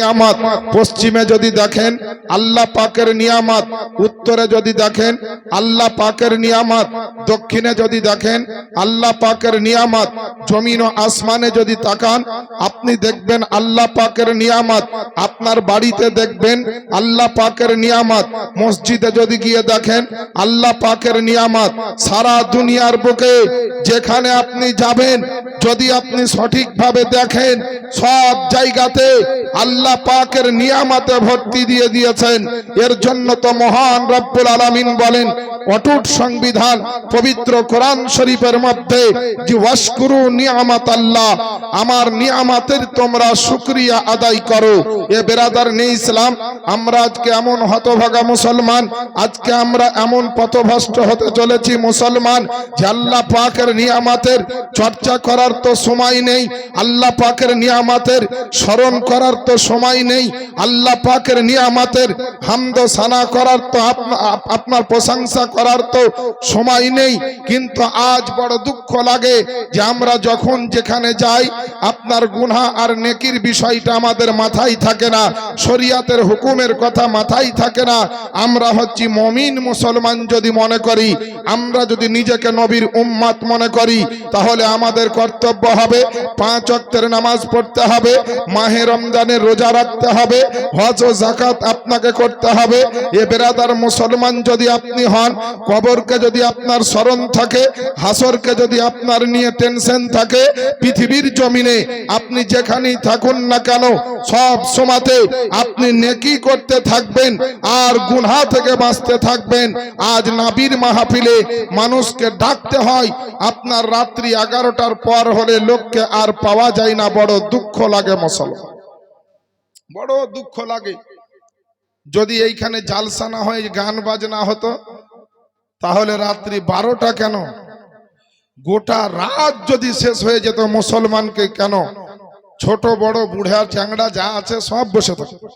নিয়ামত। পশ্চিমে যদি দেখেন, আল্লাহ পাকের নিয়ামত। উত্তরে যদি দেখেন, আল্লাহ পাকের নিয়ামত। দক্ষিণে যদি দেখেন, আল্লাহ পাকের নিয়ামত। জমিন ও আসমানে যদি তাকান, আপনি দেখবেন আল্লাহ পাকের নিয়ামত। আপনার বাড়িতে দেখবেন আল্লাহ পাকের নিয়ামত। মসজিদে যদি গিয়ে দেখেন, আল্লাহ পাকের নিয়ামত। সারা দুনিয়ার বুকে যেখানে আপনি যাবেন, যদি আপনি সঠিকভাবে দেখেন, সব জায়গাতে আল্লাহ পাকের নিয়ামতে ভর্তি দিয়ে দিয়েছেন। এর জন্য তো মহান রব্বুল আলামিন বলেন, অটুট সংবিধান পবিত্র কোরআন শরীফের মধ্যে যে, ওয়াশকুরু নিয়ামত আল্লাহ আমার নিয়ামতের তোমরা শুকরিয়া আদায় করো। এ বেরাদার নেই ইসলাম, আমরা আজকে এমন হতভাগা মুসলমান, আজকে আমরা এমন পথভ্রষ্ট হতে চলেছি মুসলমান, যে আল্লাহ পাকের নিয়ামাতের চর্চা করার তো সময় নেই, আল্লাহ পাকের নিয়ামাতের স্মরণ করার তো সময় নেই। আল্লাহ পাকের নিয়ামতের হামদ সানা করার তো আপনা- আপনার প্রশংসা করার তো সময় নেই। কিন্তু আজ বড় দুঃখ লাগে যে আমরা যখন যেখানে যাই, আপনার গুনাহ আর নেকির বিষয়টা আমাদের মাথায় থাকে না। শরিয়াতের হুকুমের কথা মাথায় থাকে না। আমরা হচ্ছি মমিন মুসলমান যদি মনে করি, আমরা যদি নিজেকে নবীর উম্মাত মনে করি, তাহলে আমাদের কর্তব্য হবে পাঁচ অক্টের নামাজ পড়তে হবে। মাহে রমজানের রোজা রাখতে হবে, হজ ও জাকাত আপনাকে করতে হবে। এ বেরাদার মুসলমান যদি আপনি হন, কবরকে যদি আপনার স্মরণ থাকে, হাসরকে যদি আপনার নিয়ে টেনশন থাকে, পৃথিবীর জমিনে আপনি যেখানেই থাকুন না কেন, সব সময়তে আপনি নেকি করতে থাকবেন, আর গুনহা থেকে বাঁচতে থাকবেন। আজ নাবির মাহফিলে মানুষকে ডাকতে হয়, আপনার রাত্রি এগারোটার পর হলে লোককে আর পাওয়া যায় না, বড় দুঃখ লাগে মুসলমান। বড় দুঃখ লাগে। যদি এইখানে জালসা না হয়, গান বাজনা হতো, তাহলে রাত্রি বারোটা কেন? গোটা রাত যদি শেষ হয়ে যেত মুসলমানকে কেন? ছোট, বড়, বুড়া, চ্যাংড়া, যা আছে সব বসে থাকতো।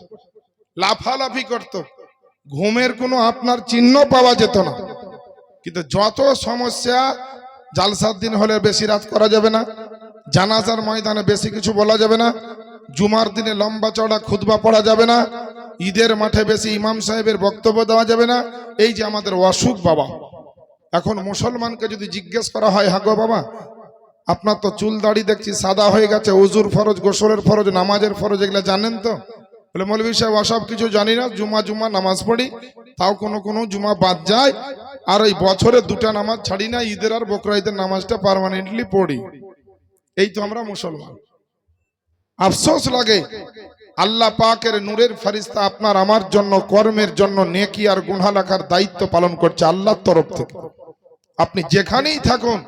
লাফালাফি করত। ঘুমের কোনো আপনার চিহ্ন পাওয়া যেত না। কিন্তু যত সমস্যা, জালসার দিন হলে বেশি রাত করা যাবে না। জানাজার ময়দানে বেশি কিছু বলা যাবে না। জুমার দিনে লম্বা চড়া খুতবা পড়া যাবে না। ঈদের মাঠে বেশি ইমাম সাহেবের বক্তব্য দেওয়া যাবে না। এই যে আমাদের অসুখ বাবা। এখন মুসলমানকে যদি জিজ্ঞেস করা হয়, হাগো বাবা, আপনার তো চুল দাড়ি দেখছি, সাদা হয়ে গেছে, উজুর ফরজ, গোসলের ফরজ, নামাজের ফরজ, এগুলো জানেন তো? বলে, মৌলভী সাহেব অসব কিছু জানি না, জুমা জুমা, নামাজ পড়ি, তাও কোনো কোনো জুমা বাদ যায়। আর ওই বছরে দুটা নামাজ ছাড়ি না, ঈদের আর বকরা ঈদের নামাজটা পার্মানেন্টলি পড়ি। এই তো আমরা মুসলমান। আফসোস লাগে। আল্লাহ পাকের নূরের ফারিস্তা আপনার আমার জন্য, কর্মের জন্য নেকি আর গুনহা লেখার দায়িত্ব পালন করছে আল্লাহর তরফ থেকে। আপনি যেখানেই থাকুন,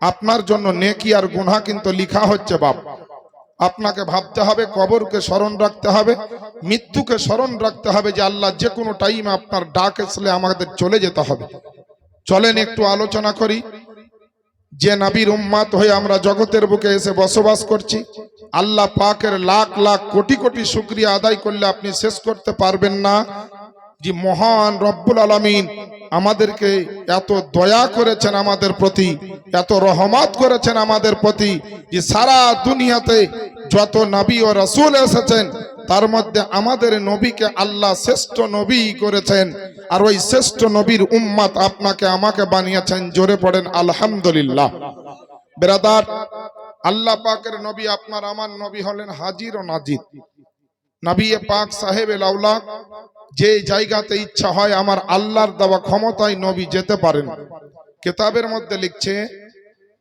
আপনার জন্য নেকি আর গুনহা কিন্তু লিখা হচ্ছে বাপ। আপনাকে ভাবতে হবে, কবরকে স্মরণ রাখতে হবে, মৃত্যুকে স্মরণ রাখতে হবে যে আল্লাহ যে কোনো টাইমে আপনার ডাক আসলে আমাদের চলে যেতে হবে। চলেন একটু আলোচনা করি। যে নাবির উম্মাত হয়ে আমরা জগতের বুকে এসে বসবাস করছি, আল্লাহ পাকের লাখ লাখ কোটি কোটি শুক্রিয়া আদায় করলে আপনি শেষ করতে পারবেন না। যে মহান রব্বুল আলমিন আমাদেরকে এত দয়া করেছেন আমাদের প্রতি, এত রহমত করেছেন আমাদের প্রতি যে সারা দুনিয়াতে যত নবী ও রসুল এসেছেন তার মধ্যে আমাদের নবীকে আল্লাহ শ্রেষ্ঠ নবী করেছেন। আর ওই শ্রেষ্ঠ নবীর উম্মাত আপনাকে আমাকে বানিয়েছেন। জোরে পড়েন, আলহামদুলিল্লাহ। বেরাদার, আল্লাহ পাকের নবী আপনার আমার নবী হলেন হাজির ও নাজির। নবী পাক সাহেব লাউলা যে জায়গাতে ইচ্ছা হয় আমার আল্লাহর দেওয়া ক্ষমতায় নবী যেতে পারেন। কেতাবের মধ্যে লিখছে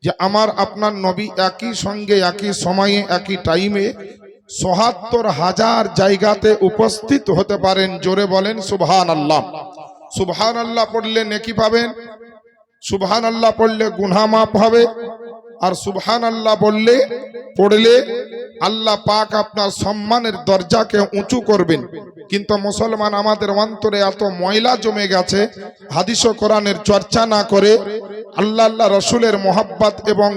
যে, আমার আপনার নবী একই সঙ্গে, একই সময়ে, একই টাইমে সোহাত্তর হাজার জায়গাতে উপস্থিত হতে পারেন, জোরে বলেন সুবহান আল্লাহ সুবহান আল্লাহ পড়লে নেকি পাবেন সুবহান আল্লাহ পড়লে গুনহা মাপ হবে, আর সুবহান আল্লাহ বললে পড়লে আল্লাহ পাক আপনার সম্মানের দরজাকে উঁচু করবেন। কিন্তু মুসলমান আমাদের অন্তরে এত ময়লা জমে গেছে, হাদিস কোরআনের চর্চা না করে আল্লাহ আল্লাহ রসুলের মোহাব্বত এবং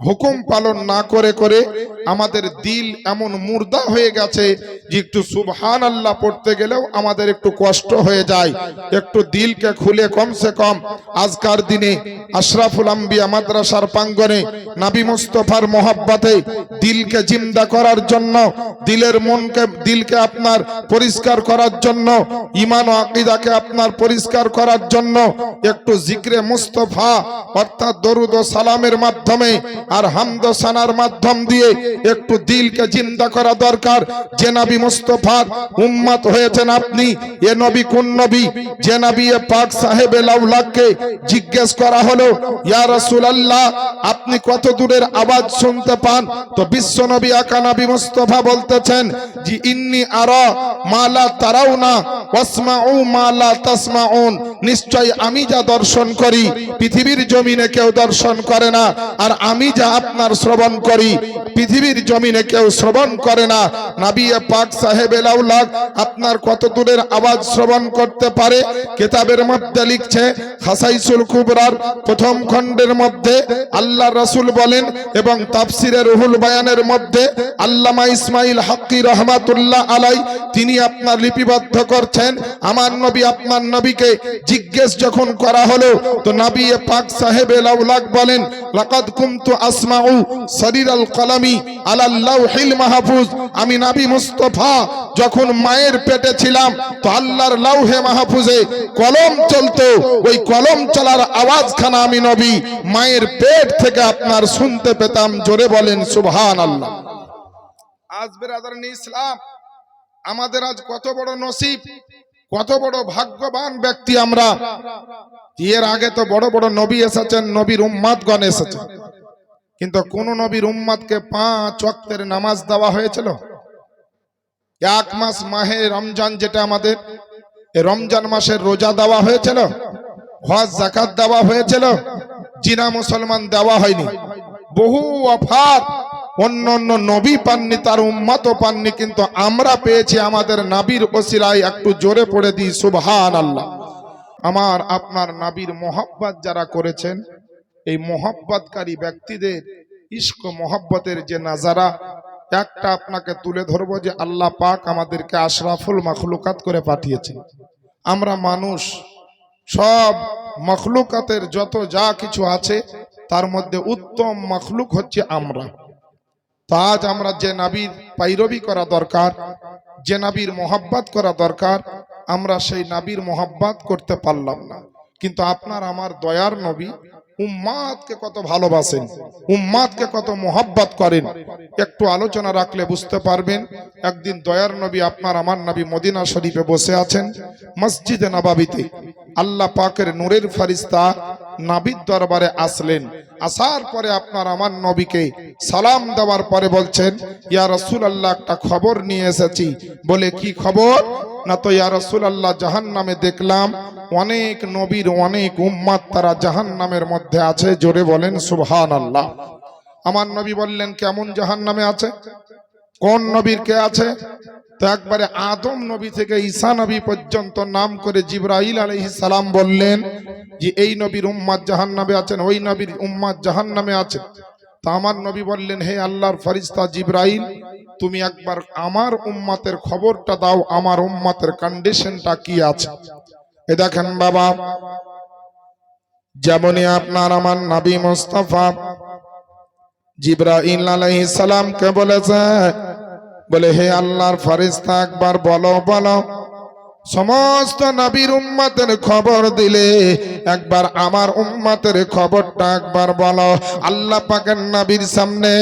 হুকুম পালন না করে করে আমাদের দিল এমন মুর্দা হয়ে গেছে যে একটু সুবহান আল্লাহ পড়তে গেলেও আমাদের একটু কষ্ট হয়ে যায়। একটু দিলকে খুলে কমসে কম আজকার দিনে আশরাফুল আম্বিয়া মাদ্রাসার প্রাঙ্গনে নাবি মুস্তফার মোহাব্বতে দিলকে জিন্দা করার জন্য, দিলের মনকে, দিলকে আপনার পরিষ্কার করার জন্য ইমান ও আকিদাকে আপনার পরিষ্কার করার জন্য একটু জিক্রে মুস্তফা অর্থাৎ দরুদ ও সালামের মাধ্যমে আর হামদ সানার মাধ্যম দিয়ে একটু দিলকে জিন্দা করা দরকার। যে নবী মুস্তফার উম্মত হয়েছেন আপনি, এ নবী কোন নবী? যে নবী এ পাক সাহেব লাউলাককে জিজ্ঞেস করা হলো, ইয়া রাসূলুল্লাহ, আপনি কত দূরের আওয়াজ শুনতে পান? তো বিশ্ব নবী আকা নবী মুস্তফা বলতেছেন জি ইন্নি আরা মালা তারাউনা, ওয়াসমাউ মালা তাসমাউন। নিশ্চয় আমি যা দর্শন করি, পৃথিবীর জমিনে কেউ দর্শন করে না। আর আমি যা আপনার শ্রবণ করি, পৃথিবীর জমিনে কেউ শ্রবণ করে না। নাবিয়ে পাক সাহেব এলাউলাক আপনার কত দূরের আওয়াজ শ্রবণ করতে পারে? কেতাবের মধ্যে লিখছে, হাসাইসুল কুবরার প্রথম খণ্ডের মধ্যে আল্লাহ রাসূল বলেন এবং তাফসিরে রুহুল বায়ানের মধ্যে, আল্লামা ইসমাইল হাক্কি রহমাতুল্লাহ আলাই, তিনি আপনার লিপিবদ্ধ করছেন। আমার নবী আপনার নবীকে জিজ্ঞেস যখন করা হলো, তো নবী পাক সাহেব এলাউলাক বলেন, লাকাদ কুনতু আসমাউ সরিরাল কলামি আলাল লাউহিল মাহফুজ। আমি নবী মুস্তফা, যখন মায়ের পেটে ছিলাম, তো আল্লাহর লাউহে মাহফুজে কলম চলতো। ওই কলম চলার আওয়াজখানা আমি নবী, মায়ের পেট থেকে আপনার শুনতে পেতাম, জোরে বলেন সুবহান আল্লাহ আজ বেরাদার ইসলাম, আমাদের আজ কত বড় নসিব, কত বড় ভাগ্যবান ব্যক্তি আমরা। এর আগে তো বড় বড় নবী এসেছেন, নবীর উম্মাদগণ এসেছেন। কিন্তু কোন নবীর উম্মাদকে পাঁচ ওয়াক্তের নামাজ দেওয়া হয়েছিল? এক মাস মাহে রমজান যেটা আমাদের রমজান মাসের রোজা দেওয়া হয়েছিল, হজ জাকাত দেওয়া হয়েছিল, জিনা মুসলমান দেওয়া হয়নি। বহু অফাত অন্য অন্য নবী পাননি, তার উম্মাতও পাননি, কিন্তু আমরা পেয়েছি আমাদের নাবির ওসিলায় একটু জোরে পড়ে দিই সুবহান আল্লাহ আমার, আপনার নাবির মোহাব্বত যারা করেছেন এই মোহাব্বতকারী ব্যক্তিদের ইস্ক মোহাব্বতের যে নাজারা, একটা আপনাকে তুলে ধরবো যে আল্লাহ পাক আমাদেরকে আশরাফুল মখলুকাত করে পাঠিয়েছেন। আমরা মানুষ, সব মখলুকাতের যত যা কিছু আছে, তার মধ্যে উত্তম মখলুক হচ্ছে আমরা। তো আজ আমরা যে নাবির পাইরবি করা দরকার, যে নাবির মোহাব্বত করা দরকার, আমরা সেই নাবির মোহাব্বত করতে পারলাম না। কিন্তু আপনার আমার দয়ার নবী উম্মাদকে কত ভালোবাসেন, উম্মাদকে কত মোহাব্বত করেন। একটু আলোচনা রাখলে বুঝতে পারবেন, একদিন দয়ার নবী আপনার, আমার নবী মদিনা শরীফে বসে আছেন মসজিদে নবাবিতে। আল্লাহ পাকের নূরের ফারিস্তা নাবিদ দরবারে আসলেন। আসার পরে আপনার, আমার নবীকে সালাম দেওয়ার পরে বলছেন, ইয়া রসুল আল্লাহ একটা খবর নিয়ে এসেছি। বলে, কি খবর? না তো, ইয়া রসুল আল্লাহ জাহান নামে দেখলাম অনেক নবীর অনেক উম্মাদ তারা জাহান নামের মধ্যে আছে, জোরে বলেন সুবহান আল্লাহ আমার নবী বললেন, কেমন জাহান নামে আছে? কোন নবীর কে আছে? তো একবারে আদম নবী থেকে ঈসা নবী পর্যন্ত নাম করে জিব্রাইল আলাইহিস সালাম বললেন যে, এই নবীর উম্মাদ জাহান নামে আছেন ওই নবীর উম্মাদ জাহান নামে আছে? তা আমার নবী বললেন, হে আল্লাহর ফরিস্তা জিব্রাইল, তুমি একবার আমার উম্মাতের খবরটা দাও, আমার উম্মাতের কন্ডিশনটা কি আছে? এ দেখেন বাবা, যেমনই আপনার আমার নাবি মুস্তাফা জিব্রাইল আলাইহিস সালামকে বলেছে, বলে, হে আল্লাহর ফারিস্তা একবার বলো বলো। সমস্ত নবীর উম্মাতের খবর দিলে, একবার আমার উম্মাতের খবরটা একবার বলো। আল্লাহ পাকের নবীর সামনে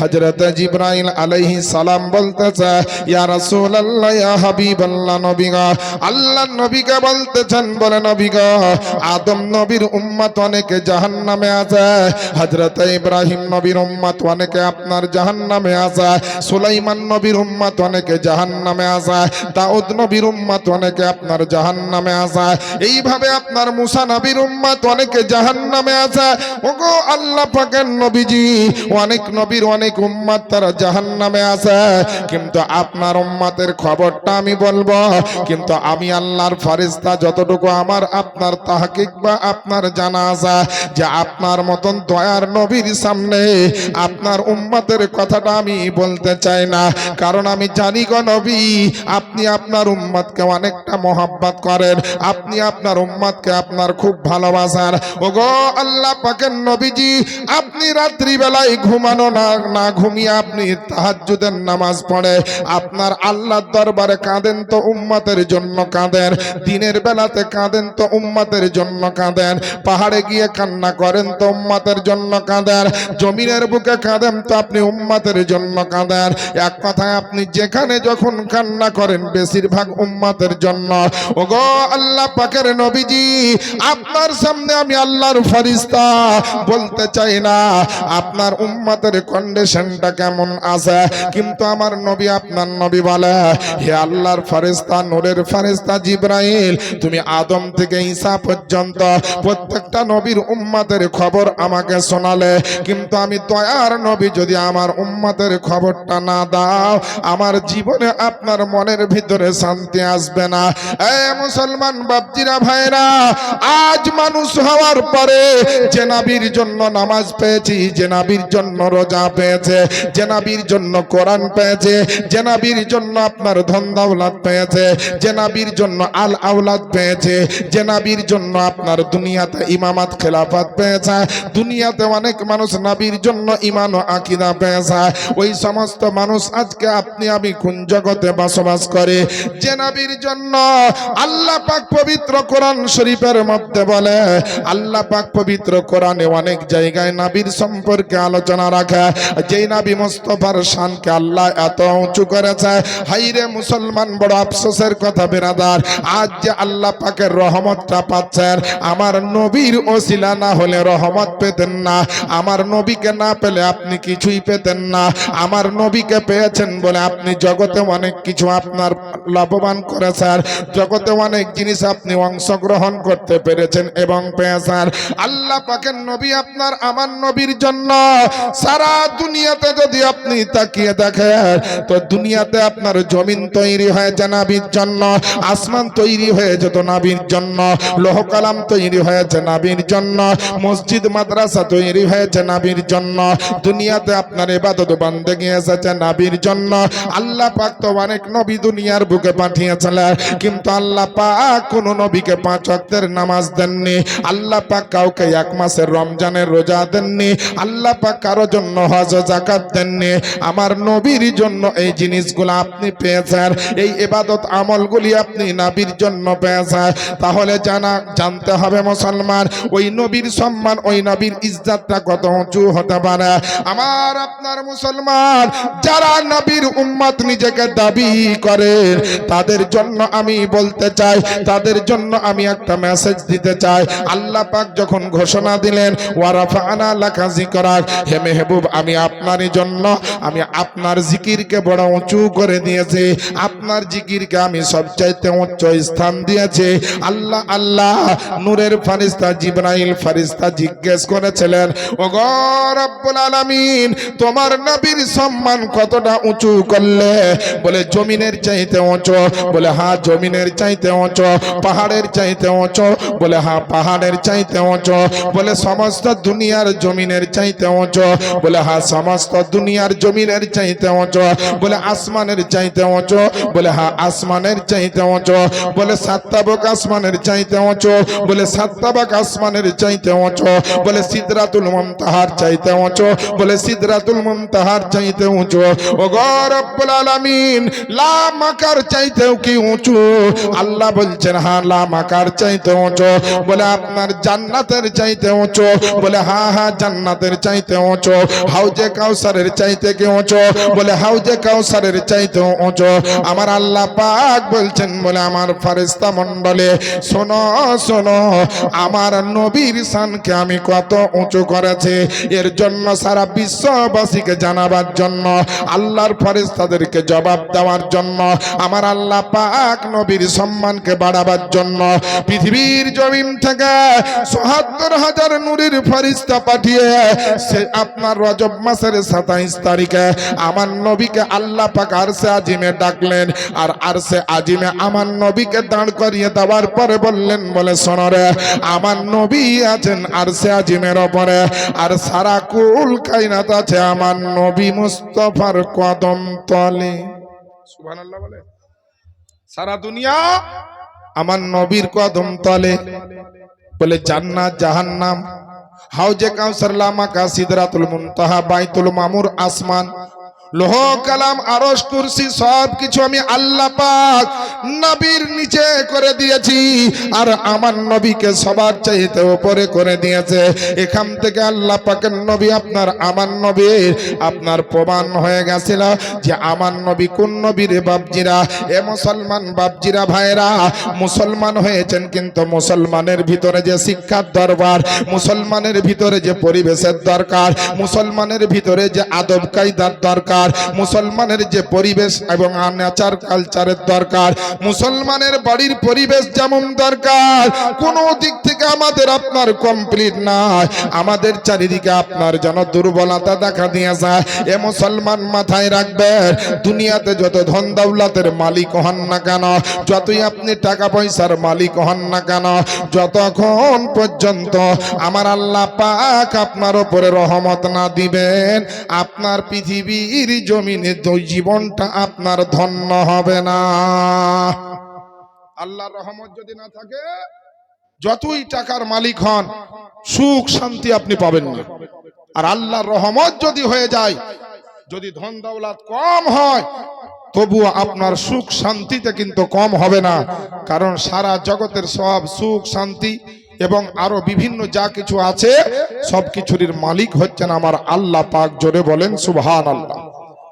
হযরত জিব্রাইল আলাইহি সালাম বলতেছে, ইয়া রাসূলুল্লাহ, ইয়া হাবিবাল্লাহ, নবী আল্লাহ নবীকে বলতেছেন, বলে নবীগা আদম নবীর উম্মত অনেকে জাহান্নামে আছে, হযরত ইব্রাহিম নবীর উম্মত অনেকে আপনার জাহান্নামে আছে, সুলাইমান নবীর উম্মত অনেকে জাহান্নামে আছে, দাউদ নবীর উম্মত অনেকে অনেকে আপনার জাহান নামে আসা। এইভাবে আপনার মুসা নবীর উম্মাত অনেকে জাহান নামে আসা। ওগো আল্লাহ পাকের নবীজি, অনেক নবীর অনেক উম্মাত তারা জাহান নামে আসে। কিন্তু আপনার উম্মাতের খবরটা আমি বলব, কিন্তু আমি আল্লাহর ফারিস্তা যতটুকু আমার, আপনার তাহকিক বা আপনার জানা আসা যে আপনার মতন দয়ার নবীর সামনে আপনার উম্মাতের কথাটা আমি বলতে চাই না। কারণ আমি জানি গো নবী, আপনি আপনার উম্মাদকে অনেকটা মহাব্বত করেন। আপনি আপনার উম্মাদকে আপনার খুব ভালোবাসান। ওগো আল্লাহ পাকের নবীজি, আপনি রাত্রিবেলায় ঘুমানো না না ঘুমিয়ে আপনি তাহাজ্জুদের নামাজ পড়ে আপনার আল্লাহর দরবারে কাঁদেন তো উম্মাতের জন্য কাঁদেন। দিনের বেলাতে কাঁদেন তো উম্মাতের জন্য কাঁদেন। পাহাড়ে গিয়ে কান্না করেন তো উম্মাতের জন্য কাঁদেন। জমিনের বুকে কাঁদেন তো আপনি উম্মাতের জন্য কাঁদেন। এক কথায় আপনি যেখানে যখন কান্না করেন, বেশিরভাগ উম্মাতের জন্য ওগো আল্লাহ পাকের নবীজি, আপনার সামনে আমি আল্লাহর ফরিস্তা বলতে চাই না। আপনার উম্মাতের কন্ডিশনটা কেমন আছে? কিন্তু আমার নবী আপনার নবী বলে, হে আল্লাহর ফরিস্তা নূরের ফরিস্তা জিব্রাইল, তুমি আদম থেকে ঈসা পর্যন্ত প্রত্যেকটা নবীর উম্মাতের খবর আমাকে শোনালে। কিন্তু আমি দয়ার নবী, যদি আমার উম্মাতের খবরটা না দাও, আমার জীবনে আপনার মনের ভিতরে শান্তি আসবে না। এ মুসলমান বাপজিরা ভাইরা আজ মানুষ হওয়ার পরে জেনাবির জন্য নামাজ পেয়েছি, জেনাবির জন্য রোজা পেয়েছে, জেনাবির জন্য কোরআন পেয়েছে, জেনাবির জন্য আপনার ধন দৌলত পেয়েছে, জেনাবির জন্য আল আওলাদ পেয়েছে, জেনাবির জন্য আপনার দুনিয়াতে ইমামাত খেলাফত পেয়েছে, দুনিয়াতে অনেক মানুষ নাবির জন্য ইমান ও আকিদা পেয়েছে। ওই সমস্ত মানুষ আজকে আপনি, আমি কোন জগতে বসবাস করে? জেনাবির জন্য আল্লাহ পাক পবিত্র কোরআন শরীফের মধ্যে বলে, আল্লাহ পাক পবিত্র কোরআনে অনেক জায়গায় নাবির সম্পর্কে আলোচনা রাখে। যেই নাবি মোস্তফার শানকে আল্লাহ এত উঁচু করেছে, হাইরে মুসলমান বড় আফসোসের কথা বেরাদার আজ যে আল্লাহ পাকের রহমতটা পাচ্ছেন, আমার নবীর ওসিলা না হলে রহমত পেতেন না। আমার নবীকে না পেলে আপনি কিছুই পেতেন না। আমার নবীকে পেয়েছেন বলে আপনি জগতে অনেক কিছু আপনার লাভবান করেছেন। জগতে অনেক জিনিস আপনি অংশগ্রহণ করতে পেরেছেন এবং পেয়েছেন আল্লাহ পাকের নবী আপনার আমার নবীর জন্য সারা দুনিয়াতে যদি আপনি তাকিয়ে দেখেন, তো দুনিয়াতে আপনার জমিন তৈরি হয়েছে নাবির জন্য, আসমান তৈরি হয়েছে তো নাবির জন্য লোহ কালাম তৈরি হয়েছে নাবির জন্য, মসজিদ, মাদ্রাসা তৈরি হয়েছে নাবির জন্য, দুনিয়াতে আপনার এবাদত বান্দে এসেছে নাবির জন্য। আল্লাহ পাক তো অনেক নবী দুনিয়ার বুকে পাঠিয়েছিলেন। কিন্তু আল্লাহ পাক কোন নবীকে পাঁচ ওয়াক্তের নামাজ দেননি। আল্লাহ পাক কাউকে এক মাসের রমজানের রোজা দেননি। আল্লাহ পাক কারও জন্য হজ জাকাত দেননি। আমার নবীর জন্য এই জিনিসগুলো আপনি পেয়েছেন। এই এবাদত আমলগুলি আপনি নাবির জন্য পেয়েছেন। তাহলে জানা, জানতে হবে মুসলমান, ওই নবীর সম্মান, ওই নবীর ইজ্জতটা কত উঁচু হতে পারে। আমার, আপনার মুসলমান, যারা নবীর উম্মত নিজেকে দাবি করে, তাদের জন্য আমি বলতে চাই, তাদের জন্য আমি একটা মেসেজ দিতে চাই। আল্লাহ পাক যখন ঘোষণা দিলেন ওয়ারাফানা লাকা জিকরাক হে মেহবুব, আমি আপনারই জন্য, আমি আপনার জিকিরকে বড় উঁচু করে দিয়েছি। আপনার জিকিরকে আমি সবচাইতে উচ্চ স্থান দিয়েছি। আল্লাহ আল্লাহ, নূরের ফারিস্তা জিব্রাইল ফারিস্তা জিজ্ঞেস করেছিলেন ও রব্বুল আলামিন, তোমার নবীর সম্মান কতটা উঁচু করলে? বলে, জমিনের চাইতে উঁচু। বলে হ্যাঁ জমিনের চাইতে উঁচু পাহাড়ের চাইতে উঁচু বলে হ্যাঁ পাহাড়ের চাইতে উঁচু বলে সমস্ত দুনিয়ার জমিনের চাইতে উঁচু বলে হ্যাঁ সমস্ত দুনিয়ার জমিনের চাইতে উঁচু বলে আসমানের চাইতে উঁচু বলে হ্যাঁ আসমানের চাইতে উঁচু বলে সাত্তাবক আসমানের চাইতে উঁচু বলে সাত্তাবক আসমানের চাইতে উঁচু বলে সিদরাতুল মুমতাহার চাইতে উঁচু বলে সিদরাতুল মুমতাহার চাইতে উঁচু ও রব্বুল আলামিন লা মাকার চাইতেও কি উঁচু আল্লাহ বলছেন হ্যাঁ লা মাকার চাইতে উঁচু। বলে, আপনার জান্নাতের চাইতে উঁচু। বলে হ্যাঁ হ্যাঁ জান্নাতের চাইতে উঁচু। হাউজে কাউসারের চাইতে কি উঁচু? বলে, হাউজে কাউসারের চাইতে উঁচু। আমার আল্লাহ পাক বলছেন, বলে, আমার ফারিস্তা মণ্ডলে, শোনো শোনো, আমার নবীর শানকে আমি কত উঁচু করেছি। এর জন্য সারা বিশ্ববাসীকে জানাবার জন্য, আল্লাহর ফেরেশতাদেরকে জবাব দেওয়ার জন্য আমার আল্লাহ পাক পাক নবীর সম্মানকে বাড়াবার জন্য পৃথিবীর জমিন থেকে চুহাত্তর হাজার নূরের ফরিস্তা পাঠিয়ে সে আপনার রজব মাসের সাতাইশ তারিখে আমার নবীকে আল্লাহ পাক আরসে আজিমে ডাকলেন। আর আরসে আজিমে আমার নবীকে দাঁড় করিয়ে দেওয়ার পরে বললেন, বলে শোনরে আমার নবী আছেন আরসে আজিমের ওপরে। আর সারা কুল কাইনাত আছে আমার নবী মুস্তফার কদম তলে সুবহানাল্লাহ বলে? সারা দুনিয়া আমার নবীর কদম তলে। বলে, জান্নাত, জাহান্নাম। হাউজে কাউসার লামাকা সিদরাতুল মুনতাহা, বাইতুল মামুর আসমান। লোহ, কালাম, আরশ, কুরসি, সব কিছু আমি আল্লাহ পাক নবীর নিচে করে দিয়েছি। আর আমার নবীকে সবার চাইতে উপরে করে দিয়েছে। এখান থেকে আল্লাহ পাকের নবী আপনার, আমার নবীর। আপনার প্রমাণ হয়ে গেছিল যে আমার নবী কোন নবীর বাপজিরা। এ মুসলমান বাবজিরা ভাইরা মুসলমান হয়েছেন কিন্তু মুসলমানের ভিতরে যে শিক্ষার দরবার, মুসলমানের ভিতরে যে পরিবেশের দরকার, মুসলমানের ভিতরে যে আদব কায়দার দরকার মুসলমানের যে পরিবেশ এবং নেচার কালচারের দরকার, মুসলমানের বাড়ির পরিবেশ যেমন দরকার, কোন দিক থেকে আমাদের আপনার কমপ্লিট নাই। আমাদের চারিদিকে আপনার যেন দুর্বলতা দেখা দিয়ে যায়। এ মুসলমান মাথায় রাখবেন, দুনিয়াতে যত ধন দৌলতের মালিক হন না কেন, যতই আপনি টাকা পয়সার মালিক হন না কেন, যতক্ষণ পর্যন্ত আমার আল্লাহ পাক আপনার ওপরে রহমত না দিবেন, আপনার পৃথিবীর জমিনে দুই জীবনটা আপনার ধন্য হবে না। আল্লাহর রহমত যদি না থাকে, যতই টাকার মালিক হন, সুখ শান্তি আপনি পাবেন না। আর আল্লাহর রহমত যদি হয়ে যায়, যদি ধন দৌলত কম হয়, তবুও আপনার সুখ শান্তিতে কিন্তু কম হবে না। কারণ সারা জগতের সব সুখ, শান্তি এবং আরও বিভিন্ন যা কিছু আছে সব কিছুর মালিক হচ্ছেন আমার আল্লাহ পাক। জোরে বলেন সুবহান আল্লাহ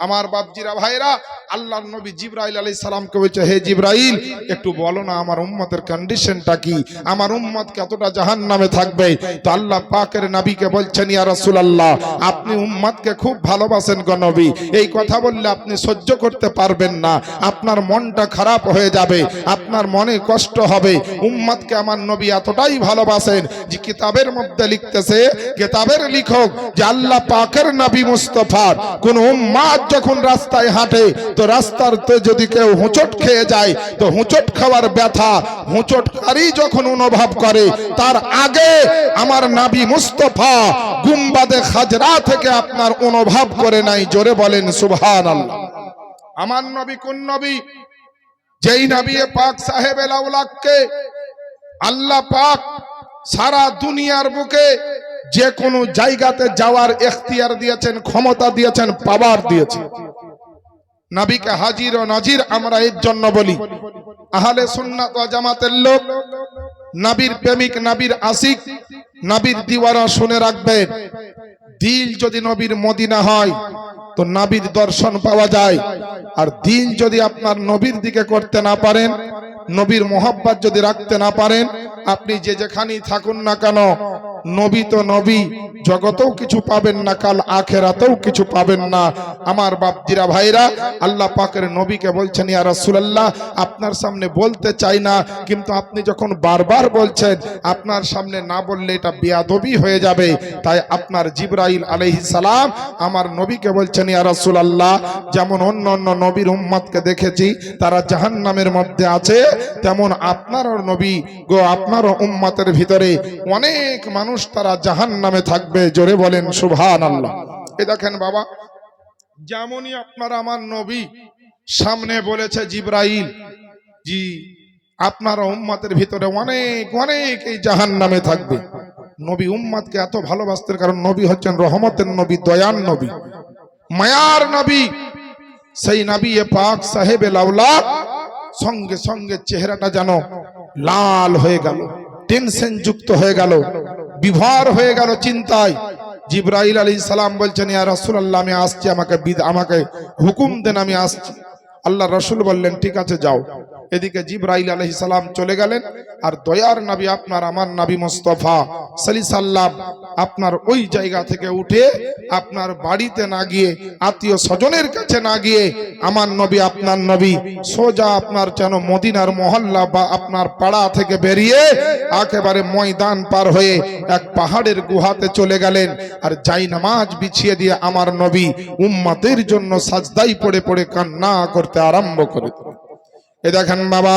আমার বাপজিরা ভাইরা আল্লাহর নবী জিব্রাইল আলাইহিস সালামকে বলছে, হে জিব্রাইল, একটু বলো না আমার উম্মতের কন্ডিশনটা কি? আমার উম্মত কতটা জাহান্নামে থাকবে? তো আল্লাহ পাকের নবীকে বলছেন, ইয়া রাসূলুল্লাহ, আপনি উম্মতকে খুব ভালোবাসেন গো নবী। এই কথা বললে আপনি সহ্য করতে পারবেন না। আপনার মনটা খারাপ হয়ে যাবে, আপনার মনে কষ্ট হবে। উম্মতকে আমার নবী এতটাই ভালোবাসেন যে কিতাবের মধ্যে লিখতেছে, কিতাবের লিখক যে আল্লাহ পাকের নবী মুস্তফার। কোন উম্মাদ যখন রাস্তায় হাঁটে, তো রাস্তার যদি কেউ হুঁচট খেয়ে যায়, তো হুঁচট খাওয়ার ব্যথা, হুঁচটকারী যখন অনুভব করে, তার আগে আমার নাবি মুস্তফা গুম্বাদে খাজরা থেকে আপনার অনুভব করে নাই, জোরে বলেন সুবহান আমার নবী কোন নবী? যেই নবী পাক সাহেব আল্লাহ পাক সারা দুনিয়ার বুকে যে কোনো জায়গাতে যাওয়ার এখতিয়ার দিয়েছেন, ক্ষমতা দিয়েছেন, পাওয়ার দিয়েছেন। নাবিকে হাজির ও নাজির আমরা এর জন্য বলি, আহলে সুন্নাত ওয়া জামাতের লোক, নাবির প্রেমিক, নাবির আশিক, নাবির দিওয়ারা শুনে রাখবে, দিল যদি নবীর মদিনা হয়, তো নাবির দর্শন পাওয়া যায়, আর দিল যদি আপনার নবীর দিকে করতে না পারেন নবীর মোহাব্বত যদি রাখতে না পারেন, আপনি যে যেখানেই থাকুন না কেন, নবী তো নবী, জগতেও কিছু পাবেন না, কাল আখেরাতেও কিছু পাবেন না। আমার বাপদিরা ভাইরা, আল্লাহ পাকের নবীকে বলছেন, ইয়া রাসূলুল্লাহ, আপনার সামনে বলতে চাই না, কিন্তু আপনি যখন বারবার বলছেন, আপনার সামনে না বললে এটা বেয়াদবি হয়ে যাবে। তাই আপনার জিবরাইল আলাইহিস সালাম আমার নবীকে বলছেন, ইয়া রাসূলুল্লাহ, যেমন অন্য অন্য নবীর উম্মতকে দেখেছি, তারা জাহান্নামের মধ্যে আছে তেমন আপনারও নবী গো আপনারও উম্মতের ভিতরে অনেক মানুষ তারা জাহান্নামে থাকবে, জোরে বলেন সুবহান আল্লাহ এ দেখেন বাবা, যেমনই আপনার আমার নবী সামনে বলেছে জিব্রাইল, জি, আপনার উম্মাতের ভিতরে অনেক অনেক এই জাহান নামে থাকবে। নবী উম্মাদকে এত ভালোবাসতেন, কারণ নবী হচ্ছেন রহমতের নবী দয়ান নবী। মায়ার নবী, সেই নবী এ পাক সাহেব লাউলা সঙ্গে সঙ্গে চেহারাটা যেন লাল হয়ে গেল টেনশন যুক্ত হয়ে গেল, বিভর হয়ে গেল চিন্তায়। জিব্রাইল আলী সালাম বলছেন, ইয়া রাসূলুল্লাহ, আমি আসছি, আমাকে আমাকে হুকুম দেন, আমি আসছি। আল্লাহ রসুল বললেন, ঠিক আছে, যাও। এদিকে জিব্রাইল আলাইহিস সালাম চলে গেলেন আর দয়ার নবী আপনার, আমার নবী মোস্তফা সাল্লি সাল্লাম আপনার ওই জায়গা থেকে উঠে আপনার বাড়িতে না গিয়ে, আত্মীয় স্বজনের কাছে না গিয়ে আমার নবী আপনার নবী সোজা আপনার যেন মদিনার মহল্লা বা আপনার পাড়া থেকে বেরিয়ে একেবারে ময়দান পার হয়ে এক পাহাড়ের গুহাতে চলে গেলেন আর যাই নামাজ বিছিয়ে দিয়ে আমার নবী উম্মাতের জন্য সাজদাই পড়ে পড়ে কান্না করতে আরম্ভ করে দিলেন। এ দেখেন বাবা,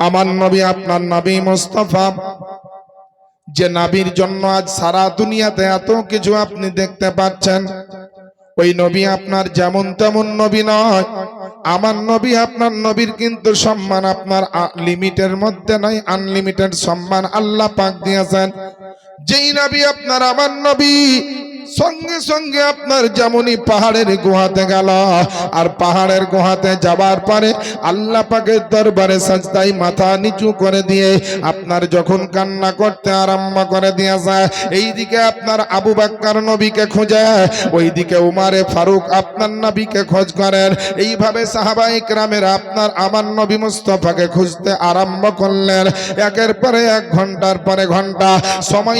আমার নবী, আপনার নবী মুস্তফা, যে নাবির জন্য আজ সারা দুনিয়াতে এত কিছু আপনি দেখতে পাচ্ছেন। ওই নবী আপনার যেমন তেমন নবী নয়, আমার নবী, আপনার নবীর কিন্তু সম্মান আপনার লিমিটের মধ্যে নয় আনলিমিটেড সম্মান আল্লাহ পাক দিয়েছেন। যেই নবী আপনার আমার নবী, সঙ্গে সঙ্গে আপনার যেমনই পাহাড়ের গুহাতে গেল। আর পাহাড়ের গুহাতে যাবার পরে আল্লাহ পাকের দরবারে সাজদাই মাথা নিচু করে দিয়ে আপনার যখন কান্না করতে আরম্ভ করে দিয়ে দিয়েছে, এইদিকে আপনার আবু বাক্কার নবীকে খুঁজে, ওইদিকে উমারে ফারুক আপনার নবীকে খোঁজ করেন। এইভাবে সাহাবাই গ্রামের আপনার আমার নবী মুস্তফাকে খুঁজতে আরম্ভ করলেন। একের পরে এক ঘণ্টার পরে ঘণ্টা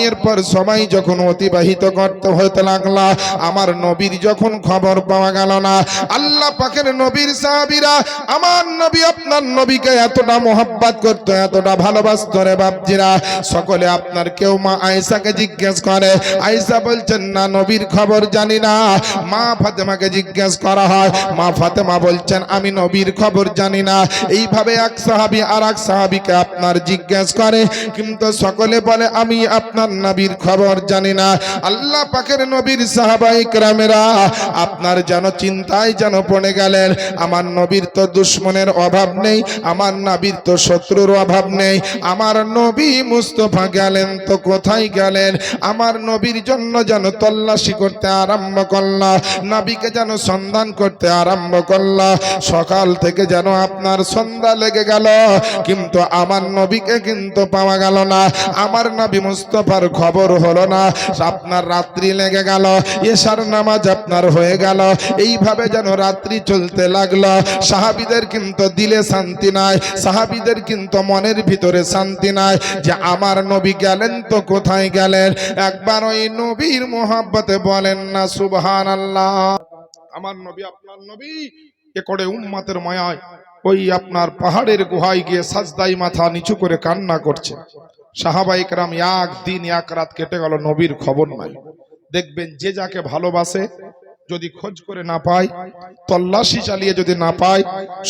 সময়ের পর সময় যখন অতিবাহিত করতে হতে লাগলা, আমার নবীর যখন খবর পাওয়া গেল না, আল্লাহ পাকের নবীর সাহাবীরা আমার নবী, আপনার নবীকে এতটা মোহাব্বত করতো, এতটা ভালোবাসতো রে বাপজিরা। সকলে আপনার কেউ মা আয়েশাকে জিজ্ঞেস করে, আয়েশা বলছেন, না, নবীর খবর জানি না। মা ফাতেমাকে জিজ্ঞেস করা হয়, মা ফাতেমা বলছেন, আমি নবীর খবর জানি না। এইভাবে এক সাহাবী আর এক সাহাবীকে আপনার জিজ্ঞেস করে, কিন্তু সকলে বলে, আমি আপনার নবীর খবর জানি না। আল্লাহ পাকের নবীর সাহাবাই ক্রামেরা আপনার যেন চিন্তায় যেন পড়ে গেলেন, আমার নবীর তো দুশ্মনের অভাব নেই, আমার নবীর তো শত্রুর অভাব নেই, আমার নবী মুস্তফা গেলেন তো কোথায় গেলেন? আমার নবীর জন্য যেন তল্লাশি করতে আরম্ভ করলা, নবীকে যেন সন্ধান করতে আরম্ভ করলা, সকাল থেকে যেন আপনার সন্ধ্যা লেগে গেল, কিন্তু আমার নবীকে কিন্তু পাওয়া গেল না, আমার নবী মুস্তফার খবর হলো না। আপনার রাত্রি লেগে গেল, এশার নামাজ আপনার হয়ে গেল। এইভাবে যেন রাত্রি চলতে লাগল। সাহাবিদের কিন্তু দিলে শান্তি নাই, সাহাবিদের কিন্তু মনের ভিতরে শান্তি নাই যে আমার নবী গেলেন তো কোথায় গেলেন? একবার ওই নবীর মোহাব্বতে বলেন না সুবহান আল্লাহ আমার নবী, আপনার নবী এ করে উম্মাতের মায়ায় ওই আপনার পাহাড়ের গুহায় গিয়ে সাজদাই মাথা নিচু করে কান্না করছে। সাহাবাইক রাম এক দিন এক রাত কেটে গেল, নবীর খবর নাই। দেখবেন যে যাকে ভালোবাসে যদি খোঁজ করে না পায়, তল্লাশি চালিয়ে যদি না পায়,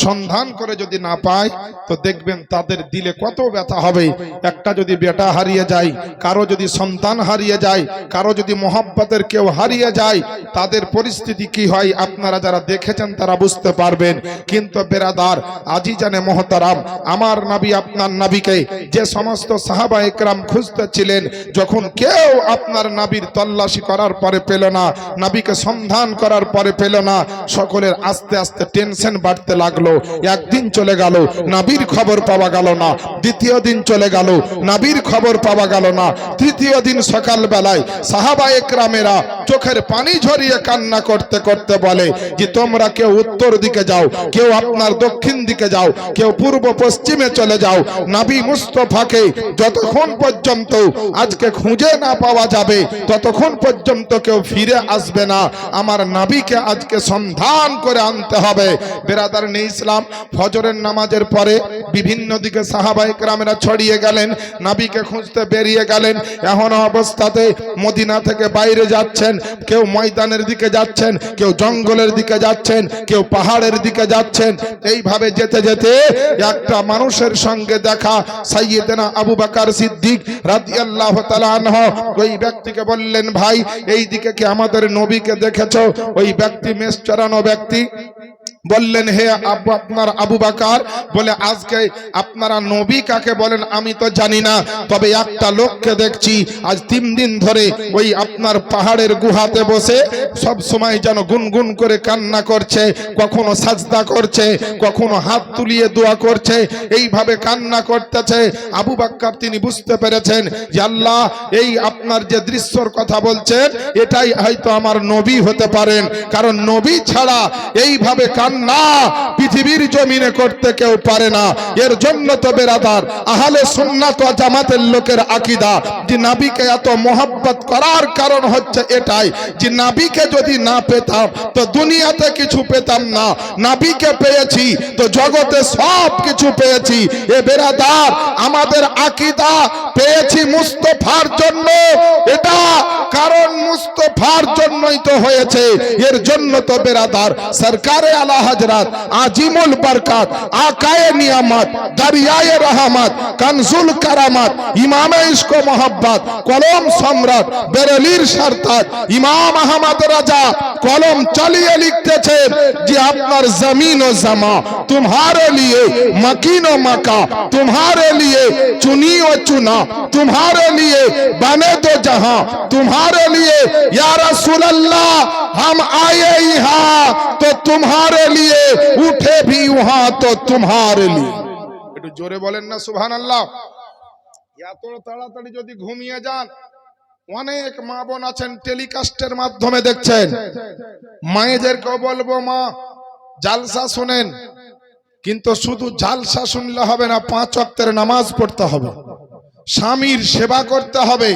সন্ধান করে যদি না পায়, তো দেখবেন তাদের দিলে কত ব্যথা হবে। একটা যদি বেটা হারিয়ে যায়, কারও যদি সন্তান হারিয়ে যায়, কারও যদি মোহাব্বতের কেউ হারিয়ে যায়, তাদের পরিস্থিতি কি হয় আপনারা যারা দেখেছেন তারা বুঝতে পারবেন। কিন্তু বেরাদার আজি জানে মহতারাম, আমার নাবি আপনার নাবিকে যে সমস্ত সাহাবা একরাম খুঁজতেছিলেন যখন কেউ আপনার নাবির তল্লাশি করার পরে পেল না, নাবিকে সন্ধান করার পরে পেল না। সকলের আস্তে আস্তে টেনশন বাড়তে লাগল। একদিন চলে গেল, নাবির খবর পাওয়া গেল না। দ্বিতীয় দিন চলে গেল, নাবির খবর পাওয়া গেল না। তৃতীয় দিন সকাল বেলায় সাহাবা একরামেরা চোখের পানি ঝরিয়ে কান্না করতে করতে বলে যে, তোমরা কেউ উত্তর দিকে যাও, কেউ আপনার দক্ষিণ দিকে যাও, কেউ পূর্ব পশ্চিমে চলে যাও। নাবি মুস্তফাকে যতক্ষণ পর্যন্ত আজকে খুঁজে না পাওয়া যাবে, ততক্ষণ পর্যন্ত কেউ ফিরে আসবে না। আমার নাবিকে আজকে সন্ধান করে আনতে হবে। বেরাদার নেই ইসলাম, ফজরের নামাজের পরে বিভিন্ন দিকে সাহাবাই গ্রামেরা ছড়িয়ে গেলেন নাবিকে খুঁজতে বেরিয়ে গেলেন। এখন অবস্থাতে মদিনা থেকে বাইরে যাচ্ছেন, কেউ ময়দানের দিকে যাচ্ছেন, কেউ জঙ্গলের দিকে যাচ্ছেন, কেউ পাহাড়ের দিকে যাচ্ছেন। এইভাবে যেতে যেতে একটা মানুষের সঙ্গে দেখা, সাইয়েদেনা আবু বাকার সিদ্দিক রাদিয়াল্লাহু তাআলা ওই ব্যক্তিকে বললেন, ভাই এই দিকে কি আমাদের নবীকে দেখেছ? ওই ব্যক্তি মেষ চড়ানো ব্যক্তি বললেন, হে আবু আপনার আবু বাকার। বলে, আজকে আপনারা নবী কাকে বলেন আমি তো জানি না, তবে একটা লোককে দেখছি, আজ তিন দিন ধরে ওই আপনার পাহাড়ের গুহাতে বসে সব সময় যেন গুনগুন করে কান্না করছে, কখনো সাজদা করছে, কখনো হাত তুলিয়ে দোয়া করছে, এইভাবে কান্না করতেছে। আবু বাক্কার তিনি বুঝতে পেরেছেন যে আল্লাহ এই আপনার যে দৃশ্যর কথা বলছেন, এটাই হয়তো আমার নবী হতে পারেন। কারণ নবী ছাড়া এইভাবে কান্না কান্না পৃথিবীর জমিনে করতে কেউ পারে না। এর জন্য তো বেরাদার, আহলে সুন্নাত জামাতের লোকের আকীদা। যে নাবিকে এত মোহাব্বত করার কারণ হচ্ছে এটাই, যে নাবিকে যদি না পেতাম, তো দুনিয়াতে কিছু পেতাম না। নাবিকে পেয়েছি, তো জগতে সব কিছু পেয়েছি। এ বেরাদার, আমাদের আকিদা পেয়েছি মুস্তফার জন্য। এটা কারণ মুস্তফার জন্যই তো হয়েছে। এর জন্য তো বেরাদার, সরকারে আলা হজরত আজিমুল বরকাত আকায়ে নিয়ামত দরিয়ায়ে রহমত কনজুল কারামত ইমামে ইশক মোহাব্বত কলম সম্রাট বেরেলির সরতাজ ইমাম আহমদ রাজা কলম চালিয়ে লিখতেছে যে আপনার জমিন ও জমা तुम्हारे लिए मकीन व मका तुम्हारे लिए चुनी व चुना तुम्हारे लिए बने तो जहां तुम्हारे लिए या रसूल अल्लाह हम आए यहाँ तो तुम्हारे लिए उठे भी वहां तो तुम्हारे लिए একটু জোরে বলেন না সুবহান আল্লাহ এত তাড়াতাড়ি যদি ঘুমিয়ে যান অনেক মা বোন আছেন টেলিকাস্টের মাধ্যমে দেখছেন মায়েদেরকেও বলবো মা জালসা শুনেন কিন্তু শুধু জালসা শুনলে হবে না পাঁচ অক্তের নামাজ পড়তে হবে স্বামীর সেবা করতে হবে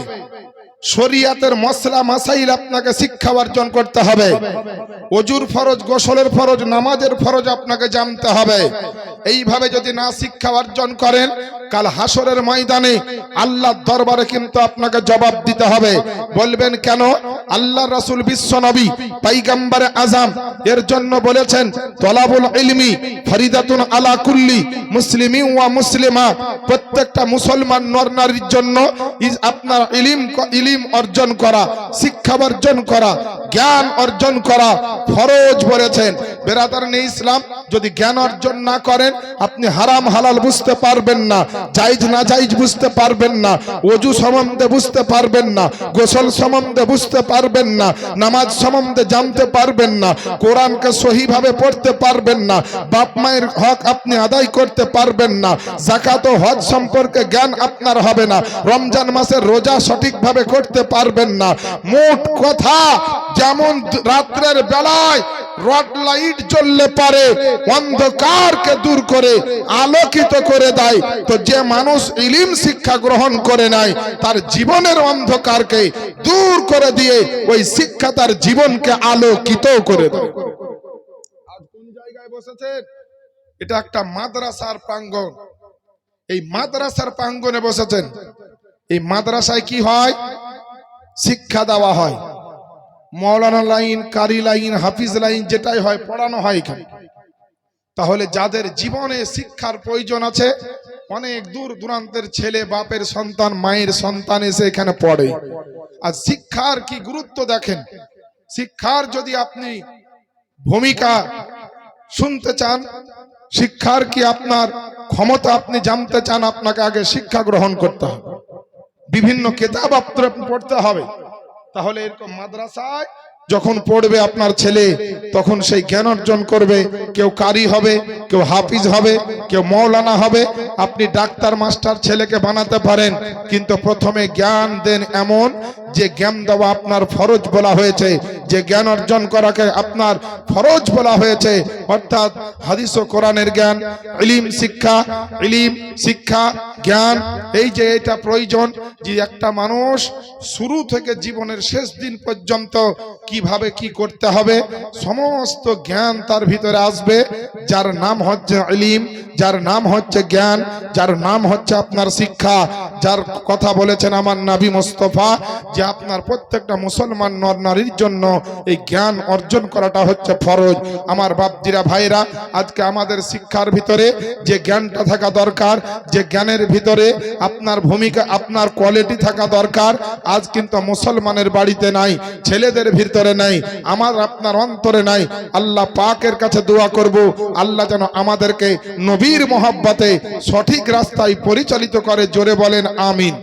শরিয়াতের মশলা মাসাইল আপনাকে শিক্ষা অর্জন করতে হবে। অজুর ফরজ, গোসলের ফরজ, নামাজের ফরজ আপনাকে জানতে হবে। এইভাবে যদি না শিক্ষা অর্জন করেন, কাল হাসরের ময়দানে আল্লাহর দরবারে কিন্তু আপনাকে জবাব দিতে হবে। বলবেন কেন? আল্লাহ রাসূল বিশ্ব নবী পাইগাম্বারে আজাম এর জন্য বলেছেন, তলাবুল ইলমি ফরিদাতুন আলা কুল্লি মুসলিমি ওয়া মুসলিমা। প্রত্যেকটা মুসলমান নর নারীর জন্য আপনার ইলিম ইলিম অর্জন করা, শিক্ষা অর্জন করা, জ্ঞান অর্জন করা ফরজ বলেছেন। বেরাদার নেই ইসলাম, যদি জ্ঞান অর্জন না করেন, আপনি হারাম হালাল বুঝতে পারবেন না জাইজ না জাইজ বুঝতে পারবেন না অজু সম্বন্ধে বুঝতে পারবেন না, গোসল সম্বন্ধে বুঝতে পারবেন না, নামাজ সম্বন্ধে জানতে পারবেন না, কোরআনকে সহিভাবে পড়তে পারবেন না, বাপ মায়ের হক আপনি আদায় করতে পারবেন না জাকাত ও হজ সম্পর্কে জ্ঞান আপনার হবে না, রমজান মাসের রোজা সঠিকভাবে করতে পারবেন না। মোট কথা, যেমন রাত্রের বেলায় রড লাইট জ্বললে পারে, অন্ধকারকে দূর করে, আলোকিত করে দেয়। তো যে মানুষ ইলিম শিক্ষা গ্রহণ করে নাই, তার জীবনের অন্ধকারকে দূর করে দিয়ে ওই শিক্ষা তার জীবনকে আলোকিত করে দেয়। জায়গায় বসেছেন? এটা একটা মাদ্রাসার প্রাঙ্গণ। এই মাদ্রাসার প্রাঙ্গণে বসেছেন। এই মাদ্রাসায় কি হয়? শিক্ষা দেওয়া হয়। মৌলানা লাইন, কারি লাইন, হাফিজ লাইন যেটাই হয়, পড়ানো হয় এখানে। তাহলে যাদের জীবনে শিক্ষার প্রয়োজন আছে, অনেক দূর দূরান্তের ছেলে, বাপের সন্তান, মায়ের সন্তান এসে এখানে পড়ে। আর শিক্ষার কি গুরুত্ব দেখেন? শিক্ষার যদি আপনি ভূমিকা শুনতে চান, শিক্ষার কি আপনার ক্ষমতা আপনি জানতে চান, আপনাকে আগে শিক্ষা গ্রহণ করতে হবে। বিভিন্ন কেতাব আপনার পড়তে হবে। তাহলে এরকম মাদ্রাসায় যখন পড়বে আপনার ছেলে, তখন সেই জ্ঞান অর্জন করবে। কেউ কারি হবে, কেউ হাফিজ হবে, কেউ মৌলানা হবে। আপনি ডাক্তার, মাস্টার ছেলেকে বানাতে পারেন, কিন্তু প্রথমে জ্ঞান দেন এমন যে জ্ঞান দেওয়া আপনার ফরজ বলা হয়েছে। যে জ্ঞান অর্জন করাকে আপনার ফরজ বলা হয়েছে। অর্থাৎ হাদিস ও কোরআনের জ্ঞান, ইলিম, শিক্ষা ইলিম, শিক্ষা, জ্ঞান, এই যে এটা প্রয়োজন যে একটা মানুষ শুরু থেকে জীবনের শেষ দিন পর্যন্ত কীভাবে কি করতে হবে? সমস্ত জ্ঞান তার ভিতরে আসবে। যার নাম হচ্ছে ইলিম, যার নাম হচ্ছে জ্ঞান, যার নাম হচ্ছে আপনার শিক্ষা। যার কথা বলেছেন আমার নাবি মোস্তফা, যে আপনার প্রত্যেকটা মুসলমান নর নারীর জন্য এই জ্ঞান অর্জন করাটা হচ্ছে ফরজ। আমার বাপজিরা ভাইরা আজকে আমাদের শিক্ষার ভিতরে যে জ্ঞানটা থাকা দরকার, যে জ্ঞানের ভিতরে আপনার ভূমিকা, আপনার কোয়ালিটি থাকা দরকার, আজ কিন্তু মুসলমানের বাড়িতে নাই, ছেলেদের ভিতরে নাই, আমার আপনার অন্তরে নাই, আল্লাহ পাকের কাছে দোয়া করব, আল্লাহ যেন আমাদেরকে নবীর মোহাব্বতে সঠিক রাস্তায় পরিচালিত করে, জোরে বলেন, আমিন।